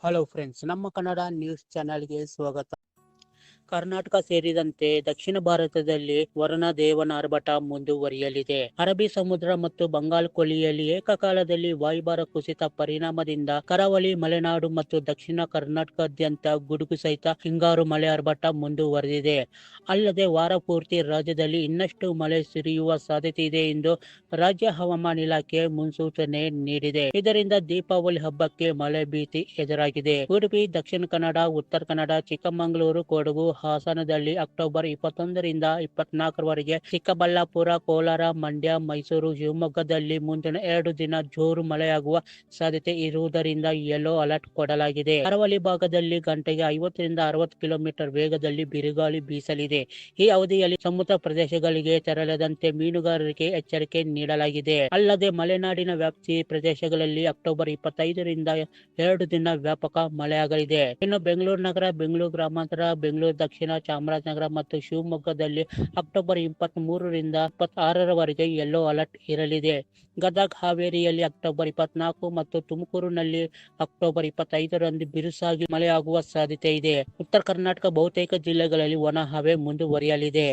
Hello friends ನಮ್ಮ Kannada news ಚಾನೆಲ್ಗೆ ಸ್ವಾಗತ. ಕರ್ನಾಟಕ ಸೇರಿದಂತೆ ದಕ್ಷಿಣ ಭಾರತದಲ್ಲಿ ವರುಣ ದೇವನ ಆರ್ಭಟ ಮುಂದುವರಿಯಲಿದೆ. ಅರಬ್ಬಿ ಸಮುದ್ರ ಮತ್ತು ಬಂಗಾಲ್ ಕೊಲ್ಲಿಯಲ್ಲಿ ಏಕಕಾಲದಲ್ಲಿ ವಾಯುಭಾರ ಕುಸಿತ ಪರಿಣಾಮದಿಂದ ಕರಾವಳಿ ಮಲೆನಾಡು ಮತ್ತು ದಕ್ಷಿಣ ಕರ್ನಾಟಕದಾದ್ಯಂತ ಗುಡುಗು ಸಹಿತ ಹಿಂಗಾರು ಮಳೆ ಆರ್ಭಟ ಮುಂದುವರೆದಿದೆ. ಅಲ್ಲದೆ ವಾರ ಪೂರ್ತಿ ರಾಜ್ಯದಲ್ಲಿ ಇನ್ನಷ್ಟು ಮಳೆ ಸುರಿಯುವ ಸಾಧ್ಯತೆ ಇದೆ ಎಂದು ರಾಜ್ಯ ಹವಾಮಾನ ಇಲಾಖೆ ಮುನ್ಸೂಚನೆ ನೀಡಿದೆ. ಇದರಿಂದ ದೀಪಾವಳಿ ಹಬ್ಬಕ್ಕೆ ಮಳೆ ಭೀತಿ ಎದುರಾಗಿದೆ. ಉಡುಪಿ, ದಕ್ಷಿಣ ಕನ್ನಡ, ಉತ್ತರ ಕನ್ನಡ, ಚಿಕ್ಕಮಗಳೂರು, ಕೊಡಗು ಹಾಸನದಲ್ಲಿ ಅಕ್ಟೋಬರ್ ಇಪ್ಪತ್ತೊಂದರಿಂದ ಇಪ್ಪತ್ನಾಲ್ಕರವರೆಗೆ ಚಿಕ್ಕಬಳ್ಳಾಪುರ, ಕೋಲಾರ, ಮಂಡ್ಯ, ಮೈಸೂರು, ಶಿವಮೊಗ್ಗದಲ್ಲಿ ಮುಂದಿನ ಎರಡು ದಿನ ಜೋರು ಮಳೆಯಾಗುವ ಸಾಧ್ಯತೆ ಇರುವುದರಿಂದ ಯೆಲ್ಲೋ ಅಲರ್ಟ್ ಕೊಡಲಾಗಿದೆ. ಕರಾವಳಿ ಭಾಗದಲ್ಲಿ ಗಂಟೆಗೆ ಐವತ್ತರಿಂದ ಅರವತ್ತು ಕಿಲೋಮೀಟರ್ ವೇಗದಲ್ಲಿ ಬಿರುಗಾಳಿ ಬೀಸಲಿದೆ. ಈ ಅವಧಿಯಲ್ಲಿ ಸಮುದ್ರ ಪ್ರದೇಶಗಳಿಗೆ ತೆರಳದಂತೆ ಮೀನುಗಾರರಿಗೆ ಎಚ್ಚರಿಕೆ ನೀಡಲಾಗಿದೆ. ಅಲ್ಲದೆ ಮಲೆನಾಡಿನ ವ್ಯಾಪ್ತಿ ಪ್ರದೇಶಗಳಲ್ಲಿ ಅಕ್ಟೋಬರ್ ಇಪ್ಪತ್ತೈದರಿಂದ ಎರಡು ದಿನ ವ್ಯಾಪಕ ಮಳೆಯಾಗಲಿದೆ. ಇನ್ನು ಬೆಂಗಳೂರು ನಗರ, ಬೆಂಗಳೂರು ಗ್ರಾಮಾಂತರ, ಬೆಂಗಳೂರು ದಕ್ಷಿಣ ಚಾಮರಾಜನಗರ ಮತ್ತು ಶಿವಮೊಗ್ಗದಲ್ಲಿ ಅಕ್ಟೋಬರ್ ಇಪ್ಪತ್ತ್ ಮೂರರಿಂದ ಇಪ್ಪತ್ತಾರರವರೆಗೆ ಯೆಲ್ಲೋ ಅಲರ್ಟ್ ಇರಲಿದೆ. ಗದಗ್ ಹಾವೇರಿಯಲ್ಲಿ ಅಕ್ಟೋಬರ್ ಇಪ್ಪತ್ನಾಲ್ಕು ಮತ್ತು ತುಮಕೂರಿನಲ್ಲಿ ಅಕ್ಟೋಬರ್ ಇಪ್ಪತ್ತೈದರಂದು ಬಿರುಸಾಗಿ ಮಳೆಯಾಗುವ ಸಾಧ್ಯತೆ ಇದೆ. ಉತ್ತರ ಕರ್ನಾಟಕ ಬಹುತೇಕ ಜಿಲ್ಲೆಗಳಲ್ಲಿ ಒಣ ಹವೆ ಮುಂದುವರಿಯಲಿದೆ.